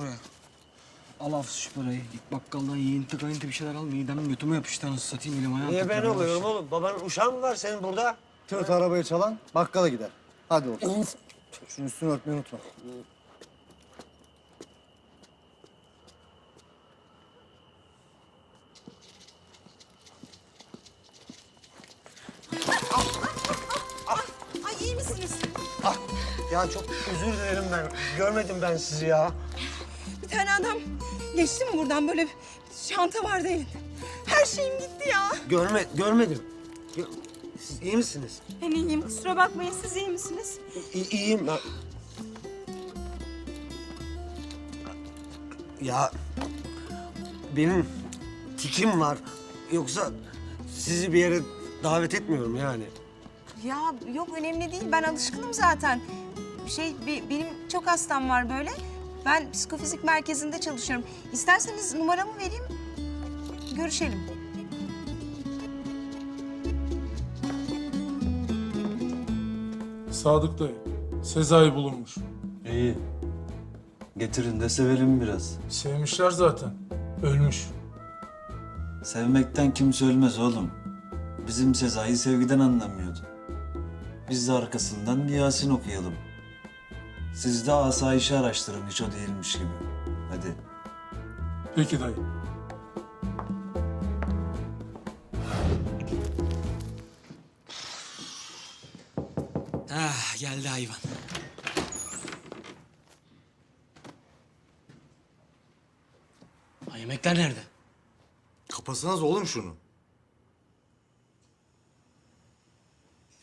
buraya. Al af şu parayı. Git bakkaldan yiyinti kayıntı bir şeyler al. Midem götüme yapıştı anasını satayım elim ayağım. Niye ben titremeye oluyorum oğlum? Babanın uşağı mı var senin burada? Tört arabayı çalan bakkala gider. Hadi oğlum. Şunun üstünü örtmeyi unutma. Ay iyi misiniz? Ah, ya çok özür dilerim ben. Görmedim ben sizi ya. Tane adam geçti mi buradan böyle bir çanta vardı elinde. Her şeyim gitti ya. Görme, görmedim. Siz iyi misiniz? Ben iyiyim kusura bakmayın siz iyi misiniz? İ- iyiyim ben. Ya benim tikim var. Yoksa sizi bir yere davet etmiyorum yani. Ya yok önemli değil ben alışkınım zaten. Şey be- benim çok hastam var böyle. Ben psikofizik merkezinde çalışıyorum. İsterseniz numaramı vereyim. Görüşelim. Sadık dayı, Sezai bulunmuş. İyi. Getirin de sevelim biraz. Sevmişler zaten. Ölmüş. Sevmekten kimse ölmez oğlum. Bizim Sezai sevgiden anlamıyordu. Biz de arkasından Yasin okuyalım. Siz de asayişi araştırın hiç o değilmiş gibi. Hadi. Peki dayı. Ah geldi hayvan. Ha, yemekler nerede? Kapasanız oğlum şunu.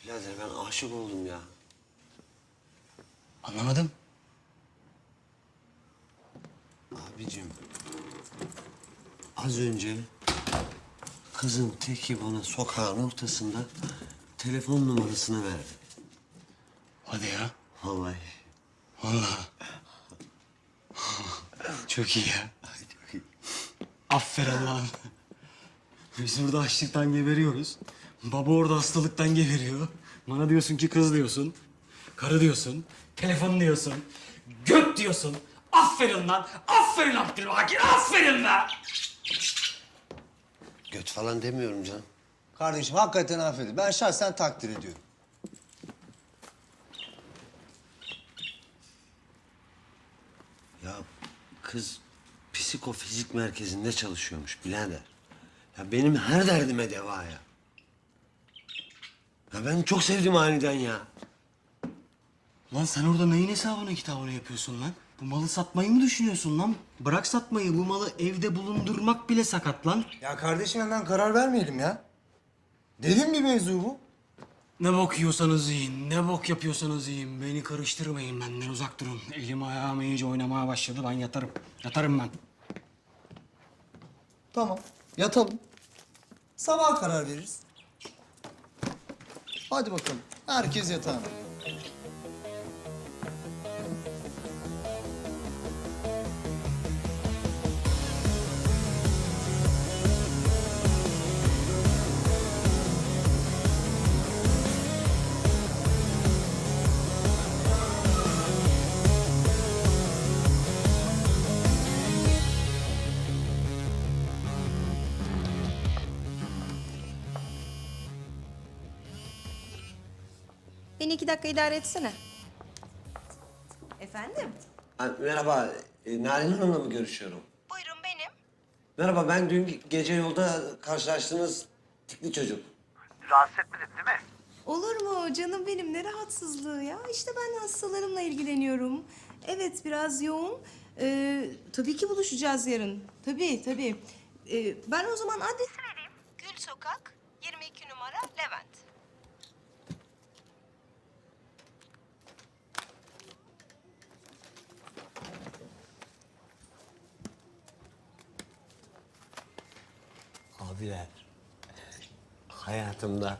Birader ben aşık oldum ya. Anlamadım. Abicim. Az önce kızın teki bana sokağın ortasında telefon numarasını verdi. Hadi ya. Vallahi. Vallahi. Çok iyi ya. Aferin lan. Biz burada açlıktan geberiyoruz. Baba orada hastalıktan geberiyor. Bana diyorsun ki kız diyorsun. Karı diyorsun. Telefon diyorsun. Göt diyorsun. Aferin lan. Aferin Abdülbakir. Aferin lan. Göt falan demiyorum canım. Kardeşim hakikaten affedin. Ben şahsen takdir ediyorum. Ya kız psikofizik merkezinde çalışıyormuş birader. Ya benim her derdime deva ya. Ya ben çok sevdim aniden ya. Lan sen orada neyin hesabını kitabını yapıyorsun lan? Bu malı satmayı mı düşünüyorsun lan? Bırak satmayı. Bu malı evde bulundurmak bile sakat lan. Ya kardeşim hemen karar vermeyelim ya. Dedim bir mevzu bu. Ne bok yiyorsanız yiyin, ne bok yapıyorsanız yiyin. Beni karıştırmayın, benden uzak durun. Elim ayağım iyice oynamaya başladı, ben yatarım. Yatarım ben. Tamam. Yatalım. Sabah karar veririz. Hadi bakalım. Herkes yatağına. Beni iki dakika idare etsene. Efendim? Ha, merhaba, e, Narin Hanım'la mı görüşüyorum? Buyurun benim. Merhaba, ben dün gece yolda karşılaştığınız tikli çocuk. Olur mu canım benim ne rahatsızlığı ya. İşte ben hastalarımla ilgileniyorum. Evet biraz yoğun. Ee, tabii ki buluşacağız yarın. Tabii tabii. Ee, ben o zaman adresi vereyim. Gül Sokak 22 numara Levent. Abiler, hayatımda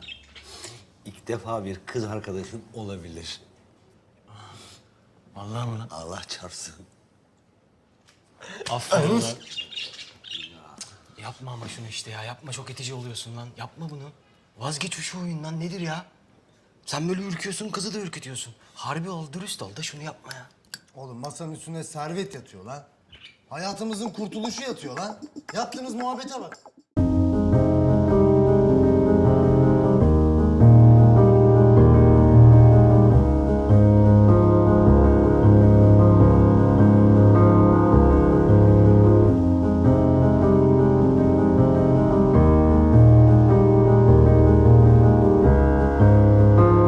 ilk defa bir kız arkadaşım olabilir. Vallahi mı lan? Allah çarpsın. Aferin lan. Yapma ama şunu işte ya, yapma çok itici oluyorsun lan. Yapma bunu. Vazgeç şu oyundan, nedir ya? Sen böyle ürküyorsun, kızı da ürkütüyorsun. Harbi ol, dürüst ol da şunu yapma ya. Oğlum masanın üstüne servet yatıyor lan. Hayatımızın kurtuluşu yatıyor lan. Yaptığınız muhabbete bak.